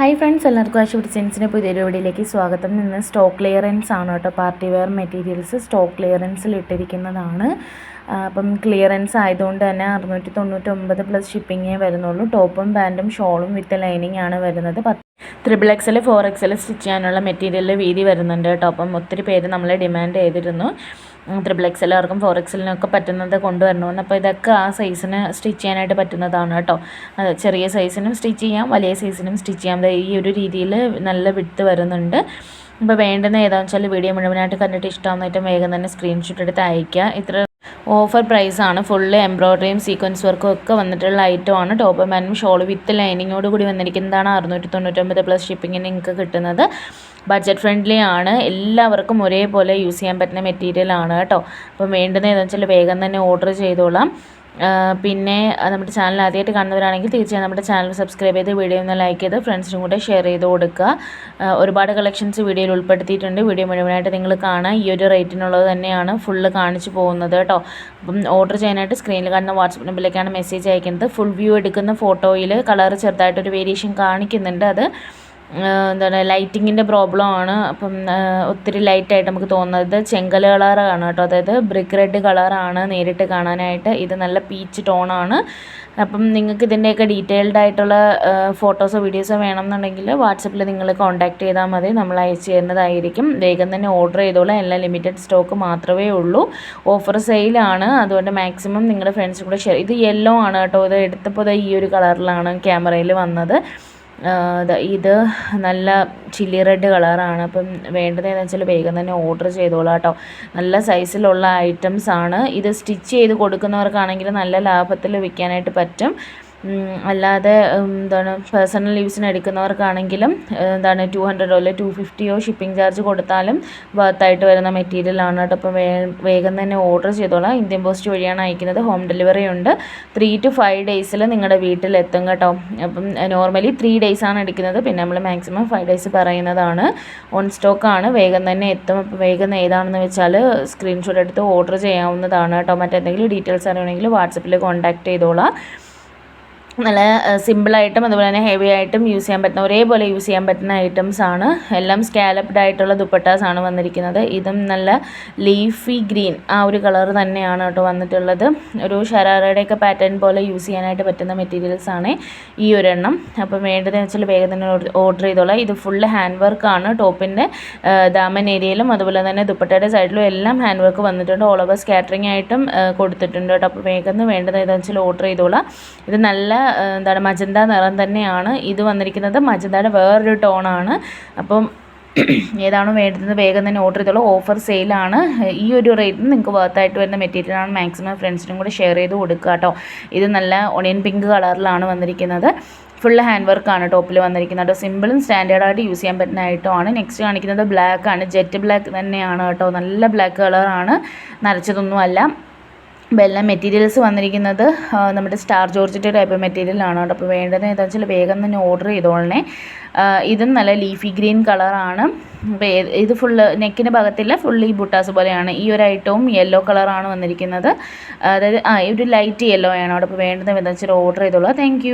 Hi friends എല്ലാവർക്കും ആശുപത്രി ഡിസൈൻസിന്റെ പുതിയൊരു വീഡിയോയിലേക്ക് സ്വാഗതം. ഇന്ന് സ്റ്റോക്ക് ക്ലിയറൻസ് ആണ് കേട്ടോ. പാർട്ടി വെയർ മെറ്റീരിയൽസ് സ്റ്റോക്ക് ക്ലിയറൻസിൽ ഇട്ടിരിക്കുന്നതാണ്. അപ്പം ക്ലിയറൻസ് ആയതുകൊണ്ട് തന്നെ അറുന്നൂറ്റി തൊണ്ണൂറ്റൊമ്പത് പ്ലസ് ഷിപ്പിങ്ങേ വരുന്നുള്ളൂ. ടോപ്പും പാന്റും ഷോളും വിത്ത് ലൈനിങ് ആണ് വരുന്നത്. പത്ത് triple XL four XL stitch ചെയ്യാനുള്ള മെറ്റീരിയൽ വീതി വരുന്നുണ്ട് കേട്ടോ. അപ്പം ഒത്തിരി പേര് നമ്മളെ ഡിമാൻഡ് ചെയ്തിരുന്നു. ത്രിബിൾ എക്സലുകാർക്കും ഫോർ എക്സലിനൊക്കെ പറ്റുന്നത് കൊണ്ടുവരണമെന്ന്. അപ്പോൾ ഇതൊക്കെ ആ സൈസിന് സ്റ്റിച്ച് ചെയ്യാനായിട്ട് പറ്റുന്നതാണ് കേട്ടോ. ചെറിയ സൈസിനും സ്റ്റിച്ച് ചെയ്യാം വലിയ സൈസിനും സ്റ്റിച്ച് ചെയ്യാം. ഈ ഒരു രീതിയിൽ നല്ല വിട്ട് വരുന്നുണ്ട്. ഇപ്പോൾ വേണ്ടുന്ന ഏതാണെന്ന് വെച്ചാൽ വീഡിയോ മുഴുവനായിട്ട് കണ്ടിട്ട് ഇഷ്ടമാകുന്ന ഏറ്റവും വേഗം തന്നെ സ്ക്രീൻഷോട്ട് എടുത്ത് അയയ്ക്കുക. ഇത്ര ഓഫർ പ്രൈസ് ആണ് ഫുള്ള് എംബ്രോയ്ഡറിയും സീക്വൻസ് വർക്കും ഒക്കെ വന്നിട്ടുള്ള ഐറ്റം ആണ്. ടോപ്പ് പാന്റും ഷോൾ വിത്ത് ലൈനിങ്ങോട് കൂടി വന്നിരിക്കുന്നതാണ് അറുന്നൂറ്റി തൊണ്ണൂറ്റൊമ്പത് പ്ലസ് ഷിപ്പിങ്ങിന് നിങ്ങൾക്ക് കിട്ടുന്നത്. ബഡ്ജറ്റ് ഫ്രണ്ട്ലി ആണ്. എല്ലാവർക്കും ഒരേപോലെ യൂസ് ചെയ്യാൻ പറ്റുന്ന മെറ്റീരിയൽ ആണ് കേട്ടോ. അപ്പം വേണ്ടുന്ന ഏതാണെന്ന് വെച്ചാൽ വേഗം തന്നെ ഓർഡർ ചെയ്തോളാം. പിന്നെ നമ്മുടെ ചാനൽ ആദ്യമായിട്ട് കാണുന്നവരാണെങ്കിൽ തീർച്ചയായും നമ്മുടെ ചാനൽ സബ്സ്ക്രൈബ് ചെയ്ത് വീഡിയോ ഒന്ന് ലൈക്ക് ചെയ്ത് ഫ്രണ്ട്സിനും കൂടെ ഷെയർ ചെയ്ത് കൊടുക്കുക. ഒരുപാട് കളക്ഷൻസ് വീഡിയോയിൽ ഉൾപ്പെടുത്തിയിട്ടുണ്ട്. വീഡിയോ മുഴുവനായിട്ട് നിങ്ങൾ കാണാം ഈ ഒരു റേറ്റിനുള്ളത് തന്നെയാണ് ഫുള്ള് കാണിച്ചു പോകുന്നത് കേട്ടോ. അപ്പം ഓർഡർ ചെയ്യാനായിട്ട് സ്ക്രീനിൽ കാണുന്ന വാട്സപ്പ് നമ്പറിലേക്കാണ് മെസ്സേജ് അയക്കുന്നത്. ഫുൾ വ്യൂ എടുക്കുന്ന ഫോട്ടോയിൽ കളർ ചെറുതായിട്ടൊരു വേരിയേഷൻ കാണിക്കുന്നുണ്ട് അത്. എന്താണ് ലൈറ്റിങ്ങിന്റെ പ്രോബ്ലം ആണ്. അപ്പം ഒത്തിരി ലൈറ്റായിട്ട് നമുക്ക് തോന്നുന്നത് ചെങ്കൽ കളറാണ് കേട്ടോ. അതായത് ബ്രിക്ക് റെഡ് കളറാണ് നേരിട്ട് കാണാനായിട്ട്. ഇത് നല്ല പീച്ച് ടോണാണ് അപ്പം നിങ്ങൾക്ക് ഇതിന്റെയൊക്കെ ഡീറ്റെയിൽഡ് ആയിട്ടുള്ള ഫോട്ടോസോ വീഡിയോസോ വേണമെന്നുണ്ടെങ്കിൽ വാട്സപ്പിൽ നിങ്ങൾ കോൺടാക്ട് ചെയ്താൽ മതി. നമ്മൾ അയച്ചു തരുന്നതായിരിക്കും. വേഗം തന്നെ ഓർഡർ ചെയ്തോളാം. എല്ലാം ലിമിറ്റഡ് സ്റ്റോക്ക് മാത്രമേ ഉള്ളൂ. ഓഫർ സെയിലാണ് അതുകൊണ്ട് മാക്സിമം നിങ്ങളുടെ ഫ്രണ്ട്സും കൂടെ ഷെയർ ഇത് യെല്ലോ ആണ് കേട്ടോ. ഇത് എടുത്തപ്പോൾ ഈ ഒരു കളറിലാണ് ക്യാമറയിൽ വന്നത്. ഇത് നല്ല ചില്ലി റെഡ് കളറാണ്. അപ്പം വേണ്ടത് ഏതാണെന്ന് വെച്ചാൽ വേഗം തന്നെ ഓർഡർ ചെയ്തോളാം കേട്ടോ. നല്ല സൈസിലുള്ള ഐറ്റംസ് ആണ്. ഇത് സ്റ്റിച്ച് ചെയ്ത് കൊടുക്കുന്നവർക്കാണെങ്കിൽ നല്ല ലാഭത്തിൽ വിൽക്കാനായിട്ട് പറ്റും. അല്ലാതെ എന്താണ് പേഴ്സണൽ യൂസിന് എടുക്കുന്നവർക്കാണെങ്കിലും എന്താണ് ടു ഹൺഡ്രഡോ അല്ലെ ടു ഫിഫ്റ്റിയോ ഷിപ്പിംഗ് ചാർജ് കൊടുത്താലും വർത്തായിട്ട് വരുന്ന മെറ്റീരിയലാണ് കേട്ടോ. അപ്പോൾ വേ വേഗം തന്നെ ഓർഡർ ചെയ്തോളാം. ഇന്ത്യൻ പോസ്റ്റ് വഴിയാണ് അയക്കുന്നത്. ഹോം ഡെലിവറി ഉണ്ട്. ത്രീ ടു ഫൈവ് ഡേയ്സിൽ നിങ്ങളുടെ വീട്ടിലെത്തും കേട്ടോ. അപ്പം നോർമലി ത്രീ ഡേയ്സ് ആണ് എടുക്കുന്നത്. പിന്നെ നമ്മൾ മാക്സിമം ഫൈവ് ഡേയ്സ് പറയുന്നതാണ്. ഓൺ സ്റ്റോക്കാണ് വേഗം തന്നെ എത്തും. അപ്പോൾ വേഗം ഏതാണെന്ന് വെച്ചാൽ സ്ക്രീൻഷോട്ട് എടുത്ത് ഓർഡർ ചെയ്യാവുന്നതാണ് കേട്ടോ. മറ്റെന്തെങ്കിലും ഡീറ്റെയിൽസ് അറിയണമെങ്കിൽ വാട്സപ്പിൽ കോൺടാക്ട് ചെയ്തോളാം. നല്ല സിമ്പിളായിട്ടും അതുപോലെ തന്നെ ഹെവി ആയിട്ടും യൂസ് ചെയ്യാൻ പറ്റുന്ന ഒരേപോലെ യൂസ് ചെയ്യാൻ പറ്റുന്ന ഐറ്റംസ് ആണ്. എല്ലാം സ്കാലപ്ഡ് ആയിട്ടുള്ള ദുപ്പട്ടാസ് ആണ് വന്നിരിക്കുന്നത്. ഇതും നല്ല ലീഫി ഗ്രീൻ ആ ഒരു കളർ തന്നെയാണ് കേട്ടോ വന്നിട്ടുള്ളത്. ഒരു ഷരാറയുടെയൊക്കെ പാറ്റേൺ പോലെ യൂസ് ചെയ്യാനായിട്ട് പറ്റുന്ന മെറ്റീരിയൽസ് ആണ് ഈ ഒരെണ്ണം. അപ്പം വേണ്ടതെന്ന് വെച്ചാൽ വേഗം തന്നെ ഓർഡർ ചെയ്തോളാം. ഇത് ഫുള്ള് ഹാൻഡ് വർക്കാണ് ടോപ്പിന്റെ ദാമൻ ഏരിയയിലും അതുപോലെ തന്നെ ദുപ്പട്ടയുടെ സൈഡിലും എല്ലാം ഹാൻഡ് വർക്ക് വന്നിട്ടുണ്ട്. ഓൾ ഓവർ സ്കാറ്ററിംഗ് ആയിട്ടും കൊടുത്തിട്ടുണ്ട് കേട്ടോ. അപ്പോൾ വേഗം വേണ്ടത് ഏതാണെന്ന് വെച്ചാൽ ഓർഡർ ചെയ്തോളാം. ഇത് നല്ല എന്താണ് മജന്ത നിറം തന്നെയാണ് ഇത് വന്നിരിക്കുന്നത്. മജന്തയുടെ വേറൊരു ടോണാണ്. അപ്പം ഏതാണോ വേണ്ടുന്നത് വേഗം തന്നെ ഓർഡർ ചെയ്തോളൂ. ഓഫർ സെയിലാണ് ഈ ഒരു റേറ്റിന് നിങ്ങൾക്ക് വർത്തായിട്ട് വരുന്ന മെറ്റീരിയലാണ് മാക്സിമം ഫ്രണ്ട്സിനും കൂടി ഷെയർ ചെയ്ത് കൊടുക്കുക കേട്ടോ. ഇത് നല്ല ഒണിയൻ പിങ്ക് കളറിലാണ് വന്നിരിക്കുന്നത്. ഫുൾ ഹാൻഡ് വർക്കാണ് ടോപ്പിൽ വന്നിരിക്കുന്നത് കേട്ടോ. സിമ്പിളും സ്റ്റാൻഡേർഡായിട്ട് യൂസ് ചെയ്യാൻ പറ്റുന്ന ഐറ്റമാണ് നെക്സ്റ്റ് കാണിക്കുന്നത് ബ്ലാക്ക് ആണ്. ജെറ്റ് ബ്ലാക്ക് തന്നെയാണ് കേട്ടോ. നല്ല ബ്ലാക്ക് കളറാണ് നരച്ചതൊന്നുമല്ല എല്ലാം മെറ്റീരിയൽസ് വന്നിരിക്കുന്നത് നമ്മുടെ സ്റ്റാർ ജോർജിന്റെ ടൈപ്പ് മെറ്റീരിയലാണ് കേട്ടോ. അപ്പോൾ വേണ്ടത് എന്താ വെച്ചാൽ വേഗം തന്നെ ഓർഡർ ചെയ്തോളണേ. ഇതും നല്ല ലീഫി ഗ്രീൻ കളറാണ് ഇത് ഫുള്ള് നെക്കിന്റെ ഭാഗത്തില്ല ഫുള്ള് ഈ ബുട്ടാസ് പോലെയാണ്. ഈ ഒരു ഐറ്റവും യെല്ലോ കളറാണ് വന്നിരിക്കുന്നത്. അതായത് ആ ഒരു ലൈറ്റ് യെല്ലോ ആണ് അവിടെ അപ്പോൾ വേണ്ടത് എന്താ വെച്ചാൽ ഓർഡർ ചെയ്തോളാം. താങ്ക്